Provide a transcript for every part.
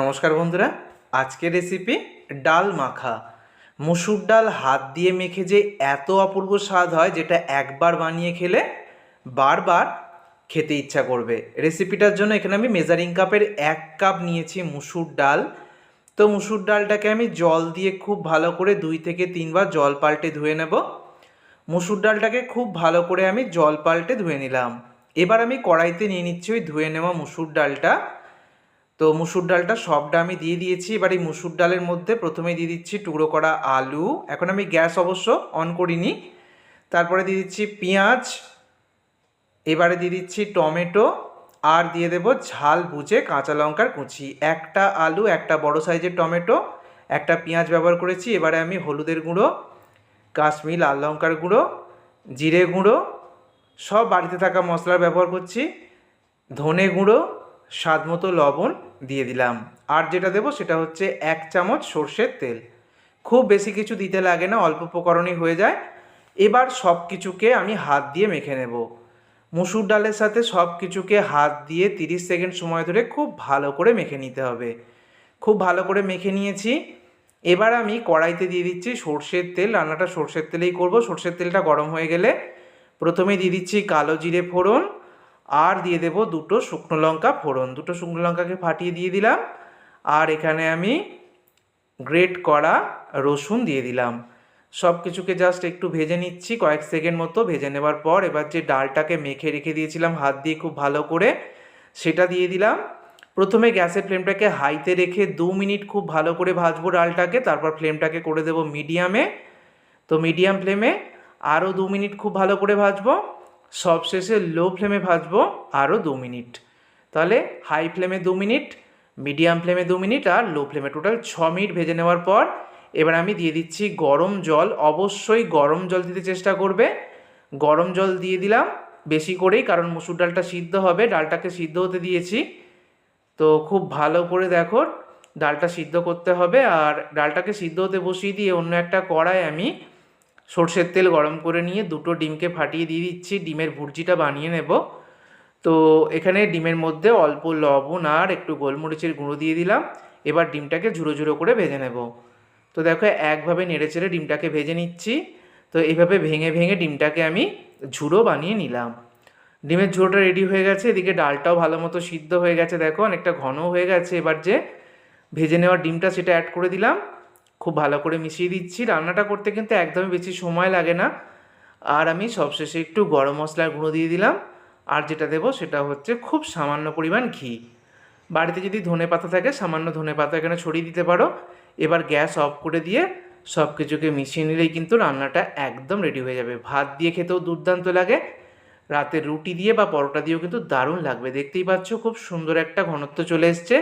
নমস্কার বন্ধুরা, আজকের রেসিপি ডাল মাখা। মুসুর ডাল হাত দিয়ে মেখে যে এত অপূর্ব স্বাদ হয়, যেটা একবার বানিয়ে খেলে বারবার খেতে ইচ্ছা করবে। রেসিপিটার জন্য এখানে আমি মেজারিং কাপের এক কাপ নিয়েছি মুসুর ডাল। তো মুসুর ডালটাকে আমি জল দিয়ে খুব ভালো করে দুই থেকে তিনবার জল পাল্টে ধুয়ে নেব। মুসুর ডালটাকে খুব ভালো করে আমি জল পাল্টে ধুয়ে নিলাম। এবার আমি কড়াইতে নিয়ে নিচ্ছি ওই ধুয়ে নেওয়া মুসুর ডালটা। তো মুসুর ডালটা সবটা আমি দিয়ে দিয়েছি। এবার এই মুসুর ডালের মধ্যে প্রথমে দিয়ে দিচ্ছি টুকরো করা আলু। এখন আমি গ্যাস অবশ্য অন করিনি। তারপরে দিয়ে দিচ্ছি পেঁয়াজ। এবারে দিয়ে দিচ্ছি টমেটো। আর দিয়ে দেবো ঝাল বুঝে কাঁচা লঙ্কার কুচি। একটা আলু, একটা বড় সাইজের টমেটো, একটা পেঁয়াজ ব্যবহার করেছি। এবারে আমি হলুদের গুঁড়ো, কাশ্মীর লাল লঙ্কার গুঁড়ো, জিরে গুঁড়ো, সব বাড়িতে থাকা মশলার ব্যবহার করছি। ধনে গুঁড়ো স্বাদ মতো লবণ দিয়ে দিলাম। আর যেটা দেবো সেটা হচ্ছে এক চামচ সর্ষের তেল। খুব বেশি কিছু দিতে লাগে না, অল্প উপকরণই হয়ে যায়। এবার সব কিছুকে আমি হাত দিয়ে মেখে নেব। মুসুর ডালের সাথে সব কিছুকে হাত দিয়ে তিরিশ সেকেন্ড সময় ধরে খুব ভালো করে মেখে নিতে হবে। খুব ভালো করে মেখে নিয়েছি। এবার আমি কড়াইতে দিয়ে দিচ্ছি সর্ষের তেল। রান্নাটা সর্ষের তেলেই করব। সর্ষের তেলটা গরম হয়ে গেলে প্রথমে দিয়ে দিচ্ছি কালো জিরে ফোড়ন আর দিয়ে দেব দুটো শুকনো লঙ্কা ফোড়ন। দুটো শুকনো লঙ্কাকে ফাটিয়ে দিয়ে দিলাম। আর এখানে আমি গ্রেট করা রসুন দিয়ে দিলাম। সব কিছুকে জাস্ট একটু ভেজে নিচ্ছি, কয়েক সেকেন্ড মতো ভেজে নেবার পর এবার যে ডালটাকে মেখে রেখে দিয়েছিলাম হাত দিয়ে খুব ভালো করে, সেটা দিয়ে দিলাম। প্রথমে গ্যাসের ফ্লেমটাকে হাইতে রেখে দু মিনিট খুব ভালো করে ভাজবো ডালটাকে, তারপর ফ্লেমটাকে করে দেবো মিডিয়ামে। তো মিডিয়াম ফ্লেমে আরও দু মিনিট খুব ভালো করে ভাজবো। সবশেষে লো ফ্লেমে ভাজবো আরও দু মিনিট। তাহলে হাই ফ্লেমে দু মিনিট মিডিয়াম ফ্লেমে দু মিনিট আর লো ফ্লেমে টোটাল ছ মিনিট ভেজে নেওয়ার পর এবার আমি দিয়ে দিচ্ছি গরম জল। অবশ্যই গরম জল দিতে চেষ্টা করবে। গরম জল দিয়ে দিলাম বেশি করেই কারণ মুসুর ডালটা সিদ্ধ হবে, ডালটাকে সিদ্ধ হতে দিয়েছি। তো খুব ভালো করে দেখো ডালটা সিদ্ধ করতে হবে আর ডালটাকে সিদ্ধ হতে বসিয়ে দিয়ে অন্য একটা কড়ায় আমি সর্ষের তেল গরম করে নিয়ে দুটো ডিমকে ফাটিয়ে দিয়ে দিচ্ছি। ডিমের ভুর্জিটা বানিয়ে নেব। তো এখানে ডিমের মধ্যে অল্প লবণ আর একটু গোলমরিচের গুঁড়ো দিয়ে দিলাম। এবার ডিমটাকে ঝুড়ো ঝুড়ো করে ভেজে নেব। তো দেখো একভাবে নেড়ে চেড়ে ডিমটাকে ভেজে নিচ্ছি। তো এইভাবে ভেঙে ভেঙে ডিমটাকে আমি ঝুড়ো বানিয়ে নিলাম। ডিমের ঝুড়োটা রেডি হয়ে গেছে। এদিকে ডালটাও ভালো মতো সিদ্ধ হয়ে গেছে। দেখো অনেকটা ঘন হয়ে গেছে। এবার যে ভেজে নেওয়া ডিমটা সেটা অ্যাড করে দিলাম। খুব ভালো করে মিশিয়ে দিচ্ছি। রান্নাটা করতে কিন্তু একদমই বেশি সময় লাগে না। আর আমি সবশেষে একটু গরম মশলার গুঁড়ো দিয়ে দিলাম। আর যেটা দেবো সেটা হচ্ছে খুব সামান্য পরিমাণ ঘি। বাড়িতে যদি ধনে পাতা থাকে, সামান্য ধনে পাতা এখানে ছড়িয়ে দিতে পারো। এবার গ্যাস অফ করে দিয়ে সব কিছুকে মিশিয়ে নিলেই কিন্তু রান্নাটা একদম রেডি হয়ে যাবে। ভাত দিয়ে খেতেও দুর্দান্ত লাগে। রাতে রুটি দিয়ে বা পরোটা দিয়েও কিন্তু দারুণ লাগবে। দেখতেই পাচ্ছ খুব সুন্দর একটা ঘনত্ব চলে এসছে।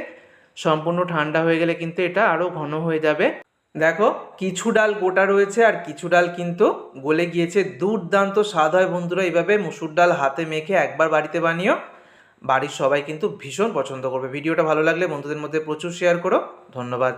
সম্পূর্ণ ঠান্ডা হয়ে গেলে কিন্তু এটা আরও ঘন হয়ে যাবে। দেখো, কিছু ডাল গোটা রয়েছে আর কিছু ডাল কিন্তু গলে গিয়েছে। দুর্দান্ত স্বাদ হয় বন্ধুরা, এইভাবে মুসুর ডাল হাতে মেখে একবার বাড়িতে বানিও। বাড়ির সবাই কিন্তু ভীষণ পছন্দ করবে। ভিডিওটা ভালো লাগলে বন্ধুদের মধ্যে প্রচুর শেয়ার করো। ধন্যবাদ।